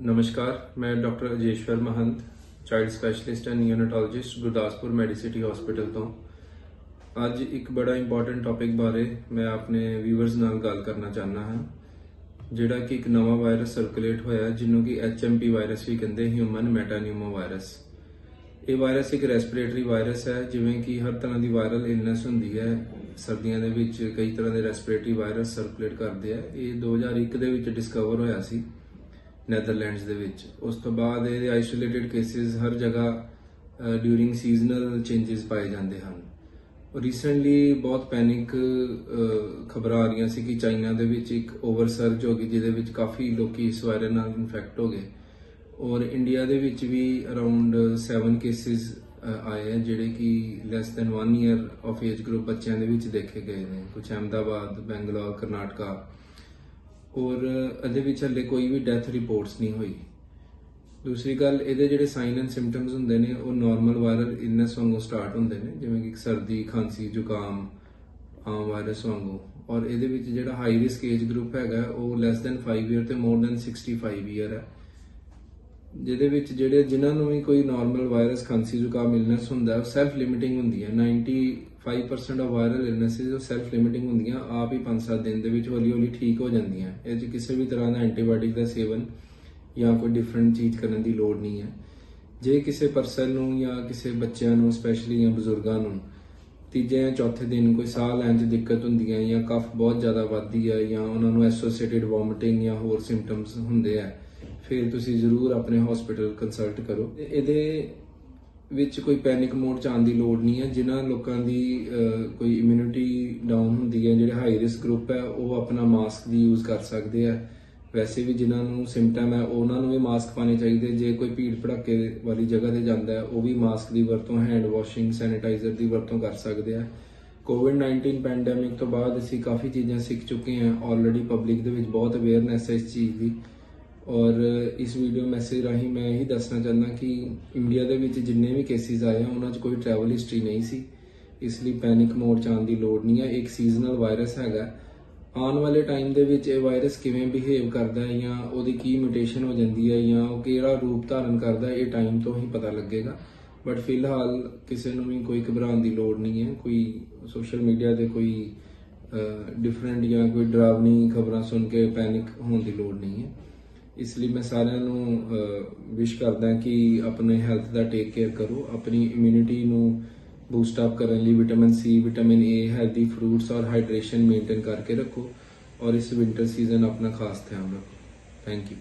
ਨਮਸਕਾਰ ਮੈਂ doctor Ajeshwar Mahant child specialist and neonatologist Gurdaspur Medicity hospital ਤੋਂ ਅੱਜ ਇੱਕ ਬੜਾ ਇੰਪੋਰਟੈਂਟ ਟੌਪਿਕ ਬਾਰੇ ਮੈਂ ਆਪਣੇ ਵੀਵਰਸ ਨਾਲ ਗੱਲ ਕਰਨਾ ਚਾਹਨਾ ਹਾਂ ਜਿਹੜਾ ਕਿ ਇੱਕ ਨਵਾਂ ਵਾਇਰਸ ਸਰਕੂਲੇਟ ਹੋਇਆ ਜਿਹਨੂੰ ਕਿ HMP ਵਾਇਰਸ ਵੀ ਕਹਿੰਦੇ ਹਿਊਮਨ ਮੈਟਾਨਿਊਮੋ ਵਾਇਰਸ ਇਹ ਵਾਇਰਸ ਇੱਕ ਰੈਸਪੀਰੇਟਰੀ ਵਾਇਰਸ ਹੈ ਜਿਵੇਂ ਕਿ ਹਰ ਤਰ੍ਹਾਂ ਦੀ ਵਾਇਰਲ ਇਲਨੈਸ ਹੁੰਦੀ ਹੈ ਸਰਦੀਆਂ ਦੇ ਵਿੱਚ ਕਈ ਤਰ੍ਹਾਂ ਦੇ ਰੈਸਪੀਰੇਟਰੀ ਵਾਇਰਸ ਸਰਕੂਲੇਟ ਕਰਦੇ ਆ ਇਹ 2001 ਦੇ ਵਿੱਚ ਡਿਸਕਵਰ ਹੋਇਆ ਸੀ ਨੈਦਰਲੈਂਡਸ ਦੇ ਵਿੱਚ। ਉਸ ਤੋਂ ਬਾਅਦ ਇਹਦੇ ਆਈਸੋਲੇਟਿਡ ਕੇਸਿਸ ਹਰ ਜਗ੍ਹਾ ਡਿਊਰਿੰਗ ਸੀਜ਼ਨਲ ਚੇਂजेस ਪਾਏ ਜਾਂਦੇ ਹਨ। ਰੀਸੈਂਟਲੀ ਬਹੁਤ ਪੈਨਿਕ ਖਬਰਾਂ ਆ ਰਹੀਆਂ ਸੀ ਕਿ ਚਾਈਨਾ ਦੇ ਵਿੱਚ ਇੱਕ ਓਵਰਸਰਜ ਹੋ ਗਈ, ਜਿਹਦੇ ਵਿੱਚ ਕਾਫੀ ਲੋਕੀ ਇਸ ਵਾਇਰਸ ਨਾਲ ਇਨਫੈਕਟ ਹੋ ਗਏ। ਔਰ ਇੰਡੀਆ ਦੇ ਵਿੱਚ ਵੀ ਅਰਾਊਂਡ 7 ਕੇਸਿਸ ਆਏ ਹੈ ਜਿਹੜੇ ਕਿ less than 1 year of age group ਬੱਚਿਆਂ ਦੇ ਵਿੱਚ ਦੇਖੇ ਗਏ ਨੇ। ਕੁਝ ਅਹਿਮਦਾਬਾਦ, ਬੈਂਗਲੌਰ, ਕਰਨਾਟਕਾ ਔਰ ਇਹਦੇ ਵਿੱਚ ਹਲੇ ਕੋਈ ਵੀ ਡੈਥ ਰਿਪੋਰਟਸ ਨਹੀਂ ਹੋਈ। ਦੂਸਰੀ ਗੱਲ, ਇਹਦੇ ਜਿਹੜੇ ਸਾਈਨ ਐਂਡ ਸਿੰਪਟਮਸ ਹੁੰਦੇ ਨੇ, ਉਹ ਨਾਰਮਲ ਵਾਇਰਲ ਇਲਨੈਸ ਵਾਂਗੂ ਸਟਾਰਟ ਹੁੰਦੇ ਨੇ, ਜਿਵੇਂ ਕਿ ਸਰਦੀ, ਖਾਂਸੀ, ਜ਼ੁਕਾਮ, ਆਮ ਵਾਇਰਸ ਵਾਂਗੂ। ਔਰ ਇਹਦੇ ਵਿੱਚ ਜਿਹੜਾ ਹਾਈ ਰਿਸਕ ਏਜ ਗਰੁੱਪ ਹੈਗਾ, ਉਹ ਲੈਸ ਦੈਨ 5 ਇਅਰ ਤੇ ਮੋਰ ਦੈਨ 65 ਇਅਰ ਹੈ। ਜਿਹਦੇ ਵਿੱਚ ਜਿਹੜੇ, ਜਿਨ੍ਹਾਂ ਨੂੰ ਵੀ ਕੋਈ ਨਾਰਮਲ ਵਾਇਰਸ ਖਾਂਸੀ, ਜ਼ੁਕਾਮ ਇਲਨੈਸ ਹੁੰਦਾ, ਉਹ ਸੈਲਫ ਲਿਮਿਟਿੰਗ ਹੁੰਦੀ ਹੈ। 95% ਆਫ ਵਾਇਰਲ ਇਲਨੈਸਿਸ ਉਹ ਸੈਲਫ ਲਿਮਿਟਿੰਗ ਹੁੰਦੀਆਂ, ਆਪ ਹੀ 5-7 ਦਿਨ ਦੇ ਵਿੱਚ ਹੌਲੀ ਹੌਲੀ ਠੀਕ ਹੋ ਜਾਂਦੀਆਂ ਇਹ 'ਚ ਕਿਸੇ ਵੀ ਤਰ੍ਹਾਂ ਦਾ ਐਂਟੀਬਾਇਓਟਿਕ ਦਾ ਸੇਵਨ ਜਾਂ ਕੋਈ ਡਿਫਰੈਂਟ ਚੀਜ਼ ਕਰਨ ਦੀ ਲੋੜ ਨਹੀਂ ਹੈ। ਜੇ ਕਿਸੇ ਪਰਸਨ ਨੂੰ ਜਾਂ ਕਿਸੇ ਬੱਚਿਆਂ ਨੂੰ ਸਪੈਸ਼ਲੀ ਜਾਂ ਬਜ਼ੁਰਗਾਂ ਨੂੰ ਤੀਜੇ ਜਾਂ ਚੌਥੇ ਦਿਨ ਕੋਈ ਸਾਹ ਲੈਣ 'ਚ ਦਿੱਕਤ ਹੁੰਦੀ ਹੈ ਜਾਂ ਕਫ ਬਹੁਤ ਜ਼ਿਆਦਾ ਵੱਧਦੀ ਹੈ ਜਾਂ ਉਹਨਾਂ ਨੂੰ ਐਸੋਸੀਏਟਿਡ ਵੋਮਿਟਿੰਗ ਜਾਂ ਹੋਰ ਸਿੰਪਟਮਸ ਹੁੰਦੇ ਆ ਫਿਰ ਤੁਸੀਂ ਜ਼ਰੂਰ ਆਪਣੇ ਹਸਪੀਟਲ ਕੰਸਲਟ ਕਰੋ। ਇਹਦੇ ਵਿੱਚ ਕੋਈ ਪੈਨਿਕ ਮੋਡ ਚ ਆਉਣ ਦੀ ਲੋੜ ਨਹੀਂ ਹੈ। ਜਿਨ੍ਹਾਂ ਲੋਕਾਂ ਦੀ ਕੋਈ ਇਮਿਊਨਿਟੀ ਡਾਊਨ ਹੁੰਦੀ ਹੈ, ਜਿਹੜੇ ਹਾਈ ਰਿਸਕ ਗਰੁੱਪ ਹੈ, ਉਹ ਆਪਣਾ ਮਾਸਕ ਵੀ ਯੂਜ਼ ਕਰ ਸਕਦੇ ਆ ਵੈਸੇ ਵੀ ਜਿਨ੍ਹਾਂ ਨੂੰ ਸਿੰਪਟਮ ਹੈ, ਉਹਨਾਂ ਨੂੰ ਵੀ ਮਾਸਕ ਪਾਣੇ ਚਾਹੀਦੇ ਜੇ ਕੋਈ ਭੀੜ ਭੜੱਕੇ ਵਾਲੀ ਜਗ੍ਹਾ ਤੇ ਜਾਂਦਾ ਹੈ, ਉਹ ਵੀ ਮਾਸਕ ਦੀ ਵਰਤੋਂ ਹੈਂਡ ਵਾਸ਼ਿੰਗ ਸੈਨੀਟਾਈਜ਼ਰ ਦੀ ਵਰਤੋਂ ਕਰ ਸਕਦੇ ਆ ਕੋਵਿਡ-19 ਪੈਂਡੇਮਿਕ ਤੋਂ ਬਾਅਦ ਅਸੀਂ ਕਾਫੀ ਚੀਜ਼ਾਂ ਸਿੱਖ ਚੁੱਕੇ ਹਾਂ। ਆਲਰੇਡੀ ਪਬਲਿਕ ਦੇ ਵਿੱਚ ਬਹੁਤ ਅਵੇਅਰਨੈਸ ਹੈ ਇਸ ਚੀਜ਼ ਦੀ। ਔਰ ਇਸ ਵੀਡੀਓ ਮੈਸੇਜ ਰਾਹੀਂ ਮੈਂ ਇਹੀ ਦੱਸਣਾ ਚਾਹੁੰਦਾ ਕਿ ਇੰਡੀਆ ਦੇ ਵਿੱਚ ਜਿੰਨੇ ਵੀ ਕੇਸਿਸ ਆਏ ਆ, ਉਹਨਾਂ 'ਚ ਕੋਈ ਟਰੈਵਲ ਹਿਸਟਰੀ ਨਹੀਂ ਸੀ। ਇਸ ਲਈ ਪੈਨਿਕ ਮੋਡ 'ਚ ਆਉਣ ਦੀ ਲੋੜ ਨਹੀਂ ਹੈ ਇੱਕ ਸੀਜ਼ਨਲ ਵਾਇਰਸ ਹੈਗਾ। ਆਉਣ ਵਾਲੇ ਟਾਈਮ ਦੇ ਵਿੱਚ ਇਹ ਵਾਇਰਸ ਕਿਵੇਂ ਬਿਹੇਵ ਕਰਦਾ ਹੈ ਜਾਂ ਉਹਦੀ ਕੀ ਮਿਊਟੇਸ਼ਨ ਹੋ ਜਾਂਦੀ ਹੈ ਜਾਂ ਉਹ ਕਿਹੜਾ ਰੂਪ ਧਾਰਨ ਕਰਦਾ ਇਹ ਟਾਈਮ ਤੋਂ ਹੀ ਪਤਾ ਲੱਗੇਗਾ। ਬਟ ਫਿਲਹਾਲ ਕਿਸੇ ਨੂੰ ਵੀ ਕੋਈ ਘਬਰਾਉਣ ਦੀ ਲੋੜ ਨਹੀਂ ਹੈ। ਕੋਈ ਸੋਸ਼ਲ ਮੀਡੀਆ ਤੇ ਕੋਈ ਡਿਫਰੈਂਟ ਜਾਂ ਕੋਈ ਡਰਾਵਨੀ ਖਬਰਾਂ ਸੁਣ ਕੇ ਪੈਨਿਕ ਹੋਣ ਦੀ ਲੋੜ ਨਹੀਂ ਹੈ। ਇਸ ਲਈ ਮੈਂ ਸਾਰਿਆਂ ਨੂੰ ਵਿਸ਼ ਕਰਦਾ ਕਿ ਆਪਣੇ ਹੈਲਥ ਦਾ ਟੇਕ ਕੇਅਰ ਕਰੋ, ਆਪਣੀ ਇਮਿਊਨਿਟੀ ਨੂੰ ਬੂਸਟ ਅਪ ਕਰਨ ਲਈ vitamin C vitamin A healthy fruits ਔਰ ਹਾਈਡਰੇਸ਼ਨ ਮੇਨਟੇਨ ਕਰਕੇ ਰੱਖੋ ਔਰ ਇਸ ਵਿੰਟਰ ਸੀਜ਼ਨ ਆਪਣਾ ਖਾਸ ਧਿਆਨ ਰੱਖੋ। Thank you